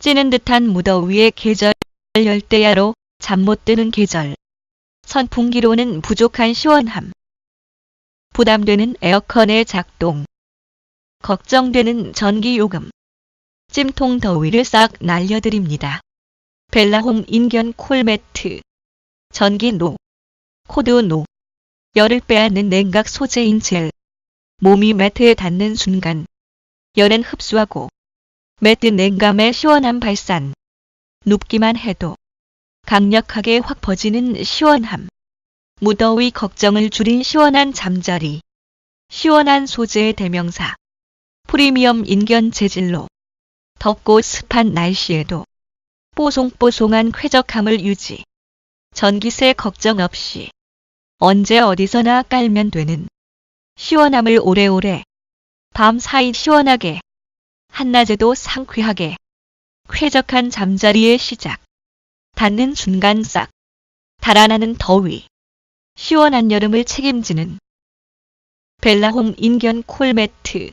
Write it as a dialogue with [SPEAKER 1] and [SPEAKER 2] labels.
[SPEAKER 1] 찌는 듯한 무더위의 계절, 열대야로 잠 못 드는 계절. 선풍기로는 부족한 시원함. 부담되는 에어컨의 작동. 걱정되는 전기 요금. 찜통 더위를 싹 날려드립니다. 벨라홈 인견 콜매트. 전기 노. 코드 노. 열을 빼앗는 냉각 소재인 젤. 몸이 매트에 닿는 순간. 열은 흡수하고 매트 냉감의 시원한 발산. 눕기만 해도 강력하게 확 퍼지는 시원함. 무더위 걱정을 줄인 시원한 잠자리. 시원한 소재의 대명사. 프리미엄 인견 재질로 덥고 습한 날씨에도 뽀송뽀송한 쾌적함을 유지. 전기세 걱정 없이 언제 어디서나 깔면 되는 시원함을 오래오래 밤 사이 시원하게 한낮에도 상쾌하게 쾌적한 잠자리의 시작. 닿는 순간 싹 달아나는 더위. 시원한 여름을 책임지는 벨라홈 인견 콜매트